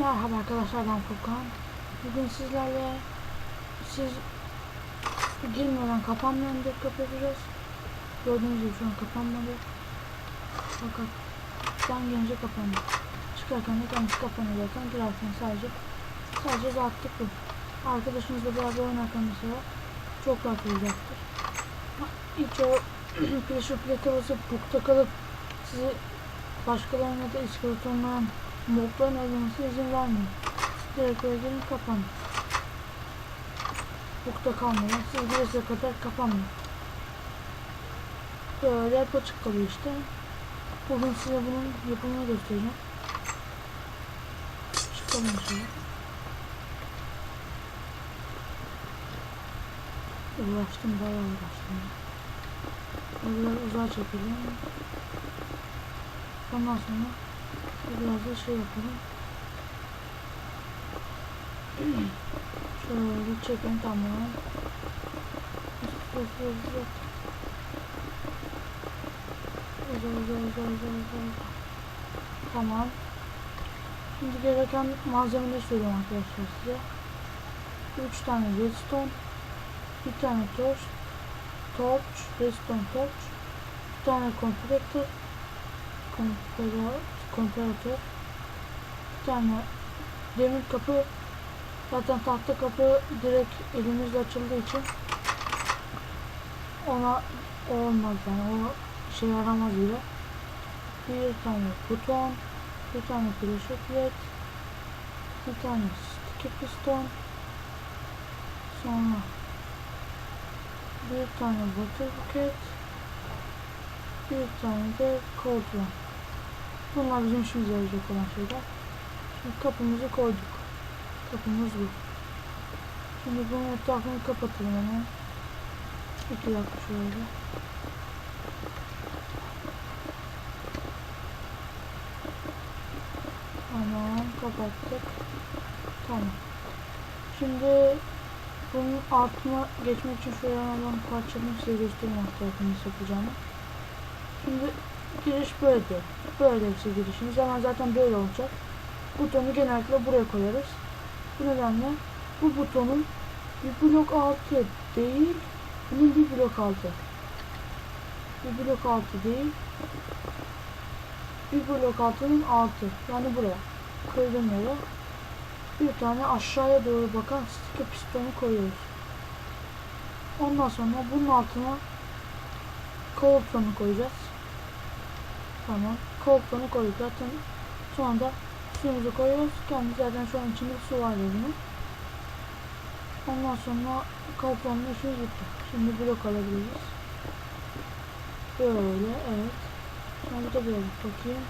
Merhaba arkadaşlar ben Furkan. Bugün sizlerle siz girmeden kapanmayan kapı yapacağız. Gördüğünüz gibi şu an kapanmadı. Fakat ben gelince kapandı. Çıkarken de kendisi kapanıyor zaten. Girerken sadece sadece rahatlık bu. Arkadaşınızla beraber oynarken mesela çok rahat olacaktır. Hiç o pressure plate basıp bukta kalıp sizi başkalarına da iskelet olmayan mobların öldürmesine izin vermiyor. Direkt öyle gelin kapanın. Bukta kalmadan siz giresiye kadar kapanmıyor. Böyle hep açık kalıyor işte. Bugün size bunun yapımını göstereceğim. Çıkalım şöyle. Uğraştım bayağı uğraştım. Böyle uzağa çekelim. Ondan sonra biraz da şey yapalım. Şöyle çekin tamam. Uza uza uza. Uza uza uza uza uza uza. Tamam. Şimdi gereken malzemeleri söylüyorum arkadaşlar size. 3 tane redstone, bir tane torch, torch, redstone torch, bir tane compactor, kompera- komparatör, bir tane demir kapı, zaten tahta kapı direkt elimizle açıldığı için ona olmaz yani o şey yaramaz bile. Bir tane buton, bir tane pressure plate, bir tane sticky piston, sonra bir tane water bucket, bir tane de one. Bunlar bizim işimize yarayacak olan şeyler. Şimdi kapımızı koyduk. Kapımız bu. Şimdi bunun etrafını kapatalım hemen. İki dakika şöyle. Tamam kapattık. Tamam. Şimdi bunun altına geçmek için şöyle hemen parçalarını size göstereyim nasıl yapacağımı. Şimdi giriş böyle. Böyle bir şey girişimiz. Hemen zaten böyle olacak. Butonu genellikle buraya koyarız. Bu nedenle bu butonun bir blok altı değil, bunun bir blok altı. Bir blok altı değil, bir blok altının altı. Yani buraya. Koydum yere. Bir tane aşağıya doğru bakan sticker pistonu koyuyoruz. Ondan sonra bunun altına koltuğunu koyacağız. Tamam. Koltuğunu koyduk. Zaten şu anda suyumuzu koyuyoruz. Kendi zaten şu an içinde su var yazının. Ondan sonra koltuğunun işimiz bitti. Şimdi blok alabiliriz. Böyle evet. Sonra burada bir bakayım.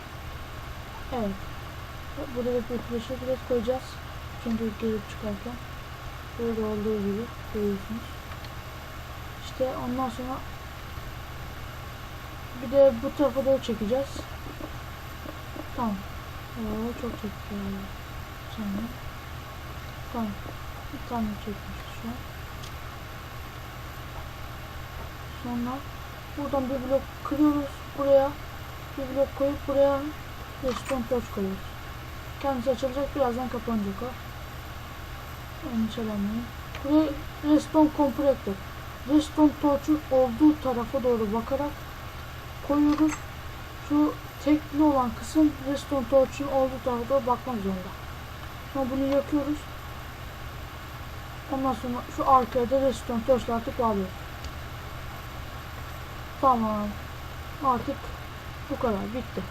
Evet. Burada da bir pressure plate koyacağız. Çünkü girip çıkarken. Burada olduğu gibi görüyorsunuz. İşte ondan sonra bir de bu tarafa doğru çekeceğiz. Tamam. Oo, çok çekiyor. Tamam. Tamam. Bir tane çekmişiz şu an. Sonra buradan bir blok kırıyoruz buraya. Bir blok koyup buraya redstone torch koyuyoruz. Kendisi açılacak birazdan kapanacak o. Endişelenmeyin. Buraya redstone compactor. Redstone torch'un olduğu tarafa doğru bakarak koyuyoruz. Şu tekli olan kısım redstone torch'un olduğu tarafa bakmak zorunda. Sonra bunu yakıyoruz. Ondan sonra şu arkaya da redstone torch'la artık bağlıyoruz. Tamam. Artık bu kadar. Bitti.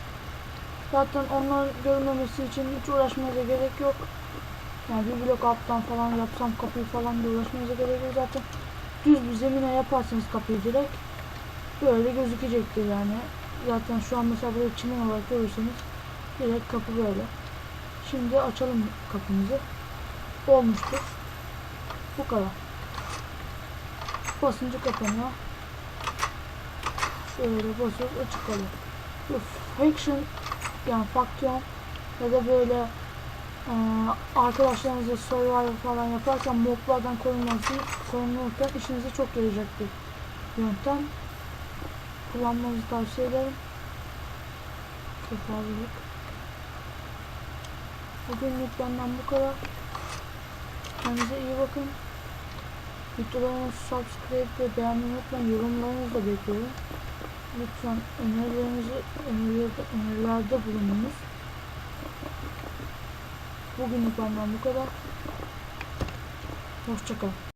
Zaten onların görünmemesi için hiç uğraşmanıza gerek yok. Yani bir blok alttan falan yapsam kapıyı falan da uğraşmanıza gerek yok. Zaten düz bir zemine yaparsanız kapıyı direkt böyle gözükecektir yani. Zaten şu an mesela böyle çimen olarak görürseniz direkt kapı böyle. Şimdi açalım kapımızı. Olmuştur. Bu kadar. Basıncı kapanıyor. Şöyle basıyoruz açık kalıyor. Bu faction yani faksiyon ya da böyle e, arkadaşlarınızla survival falan yaparken moblardan korunması korunurken işinize çok yarayacak bir yöntem. Kullanmanızı tavsiye ederim. Kefalılık. Bugünlük benden bu kadar. Kendinize iyi bakın. Videolarımı subscribe ve beğenmeyi unutmayın. Yorumlarınızı da bekliyorum. Lütfen önerilerinizi önerilerde, önerilerde bulununuz. Bugünlük benden bu kadar. Hoşçakalın.